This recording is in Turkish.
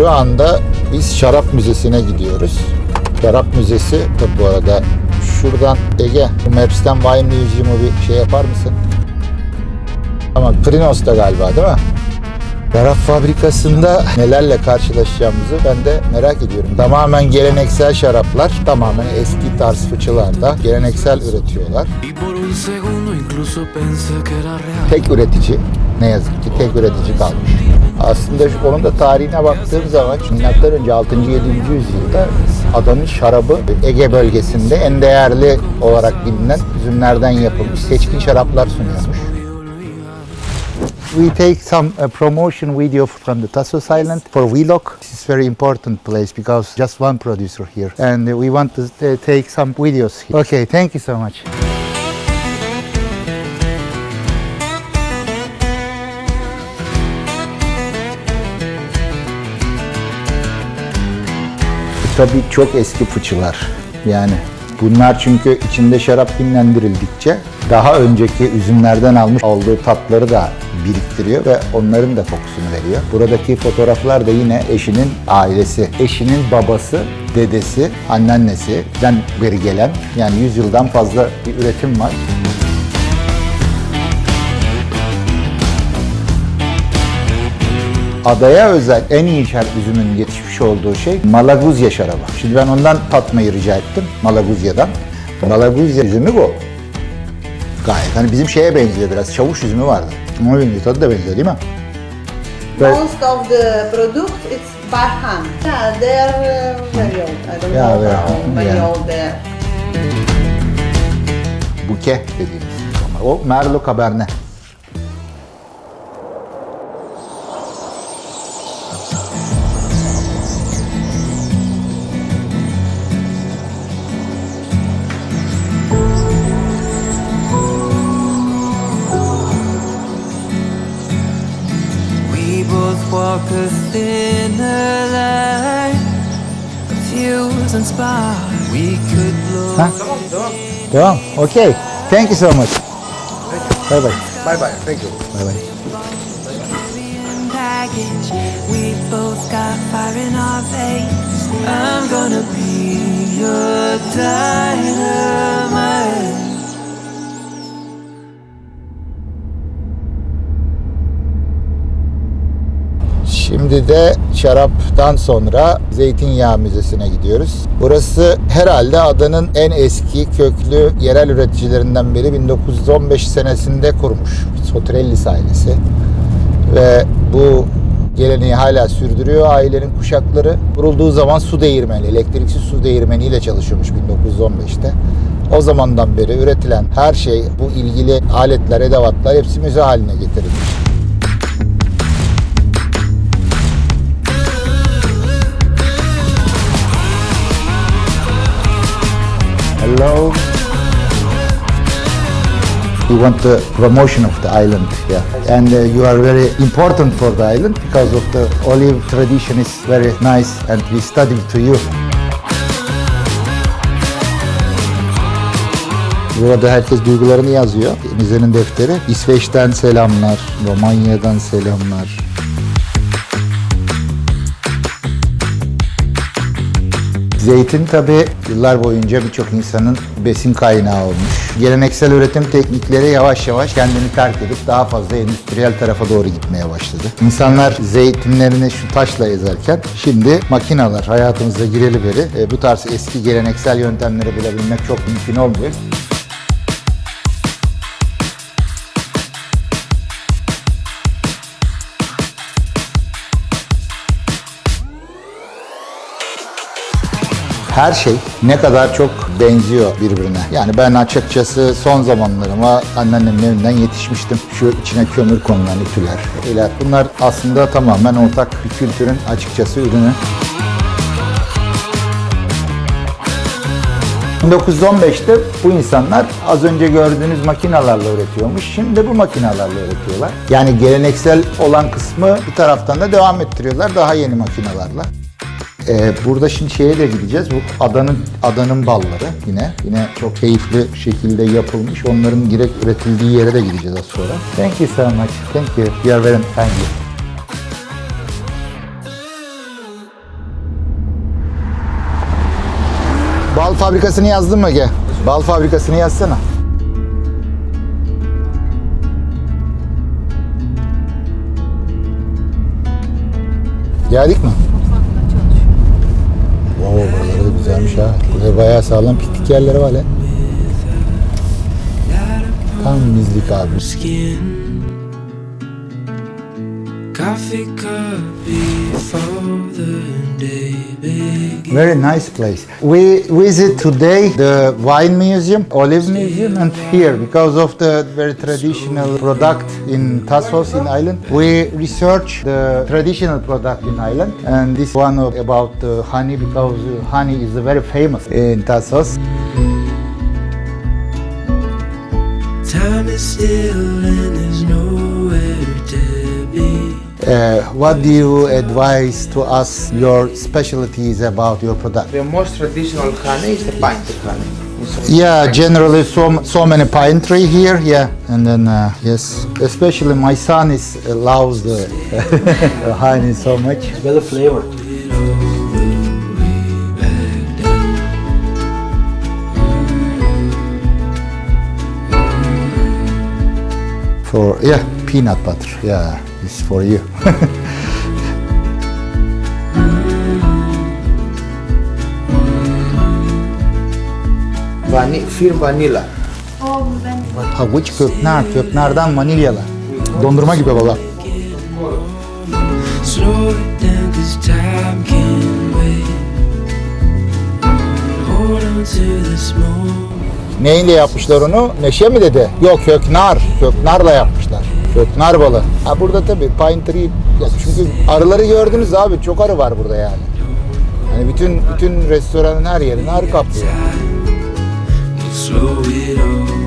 Şu anda biz şarap müzesine gidiyoruz. Şarap müzesi tabi bu arada şuradan Ege bu Maps'ten Wine Museum'u bir şey yapar mısın? Tamam Prinos'ta galiba değil mi? Şarap fabrikasında nelerle karşılaşacağımızı ben de merak ediyorum. Tamamen geleneksel şaraplar, tamamen eski tarz fıçılarda geleneksel üretiyorlar. Tek üretici, ne yazık ki tek üretici kalmış. Aslında onun da tarihine baktığım zaman milattan önce 6. 7. yüzyılda adanın şarabı Ege bölgesinde en değerli olarak bilinen üzümlerden yapılmış seçkin şaraplar sunuyormuş. We take some uh, promotion video from the Tassos Island for Wheelock. This is very important place because just one producer here and we want to uh, take some videos. here. Okay, thank you so much. Tabii çok eski fıçılar. Yani bunlar çünkü içinde şarap dinlendirildikçe daha önceki üzümlerden almış olduğu tatları da biriktiriyor ve onların da kokusunu veriyor. Buradaki fotoğraflar da yine eşinin ailesi, eşinin babası, dedesi, anneannesinden beri gelen yani 100 yıldan fazla bir üretim var. Adaya özel en iyi şarap üzümünün yetişmiş olduğu şey Malaguzya şarabı. Şimdi ben ondan tatmayı rica ettim Malaguzya'dan. Malaguzya üzümü bu. Gayet hani bizim şeye benziyor biraz. Çavuş üzümü vardı. Ona benziyor. Tadı da benziyor değil mi? Most of the products it's by hand. Yeah, they are uh, very old. I don't Yeah, know they how old, very yeah. old they are. Buke dediğimiz. O Merlot Cabernet. Both walk a thinner line. Fuse and spark. We could blow. Ha? Devam. Okay. Thank you so much. Bye bye. Bye bye. Thank you. Bye bye. baggage. We both got fire in our veins. I'm gonna be your dynamite. Şimdi de şaraptan sonra Zeytinyağı Müzesi'ne gidiyoruz. Burası herhalde adanın en eski köklü yerel üreticilerinden biri 1915 senesinde kurmuş Sotrellis ailesi. Ve bu geleneği hala sürdürüyor ailenin kuşakları. Kurulduğu zaman su değirmeni, elektriksiz su değirmeniyle çalışıyormuş 1915'te. O zamandan beri üretilen her şey, bu ilgili aletler, edevatlar hepsi müze haline getirilmiş. Hello. You want the promotion of the island, yeah. And uh, you are very important for the island because of the olive tradition is very nice and we studied to you. Burada herkes duygularını yazıyor. Müzenin defteri. İsveç'ten selamlar, Romanya'dan selamlar. Zeytin tabi yıllar boyunca birçok insanın besin kaynağı olmuş. Geleneksel üretim teknikleri yavaş yavaş kendini terk edip daha fazla endüstriyel tarafa doğru gitmeye başladı. İnsanlar zeytinlerini şu taşla ezerken şimdi makineler hayatımıza gireli beri e, bu tarz eski geleneksel yöntemleri bulabilmek çok mümkün olmuyor. Her şey ne kadar çok benziyor birbirine. Yani ben açıkçası son zamanlarıma anneannemin evinden yetişmiştim. Şu içine kömür konulan ütüler, şeyler. Bunlar aslında tamamen ortak bir kültürün açıkçası ürünü. 1915'te bu insanlar az önce gördüğünüz makinalarla üretiyormuş. Şimdi bu makinalarla üretiyorlar. Yani geleneksel olan kısmı bir taraftan da devam ettiriyorlar daha yeni makinalarla. Ee, burada şimdi şeye de gideceğiz. Bu adanın adanın balları yine yine çok keyifli şekilde yapılmış. Onların direkt üretildiği yere de gideceğiz az sonra. Thank you so much. Thank you. You are very thank you. Bal fabrikasını yazdın mı Ge? Bal fabrikasını yazsana. Geldik mi? Oo, buraları da güzelmiş ha. Burada bayağı sağlam piknik yerleri var lan. Tam bizlik abi. Coffee cup before the day begins. Very nice place. We visit today the wine museum, olive museum, and here because of the very traditional product in Tassos in Ireland. We research the traditional product in Ireland, and this one about the honey because uh, honey is very famous in Tassos. Time is still and there's be. Uh, what do you advise to us your specialties about your product? The most traditional honey is the pine tree honey. It's Yeah, generally so so many pine tree here. Yeah, and then uh, yes, especially my son is uh, loves the honey so much. very flavor. For yeah, peanut butter. Yeah, it's for you. Vani, pure vanilla. Havuç, köknar, köknardan vanilyalı. Dondurma gibi baba. Slow. Neyle yapmışlar onu? Neşe mi dedi? Yok köknar. Köknarla yapmışlar. Köknar balı. Ha burada tabii pine tree. ya çünkü arıları gördünüz abi. Çok arı var burada yani. Yani bütün bütün restoranın her yerini arı kaplıyor. Slow it all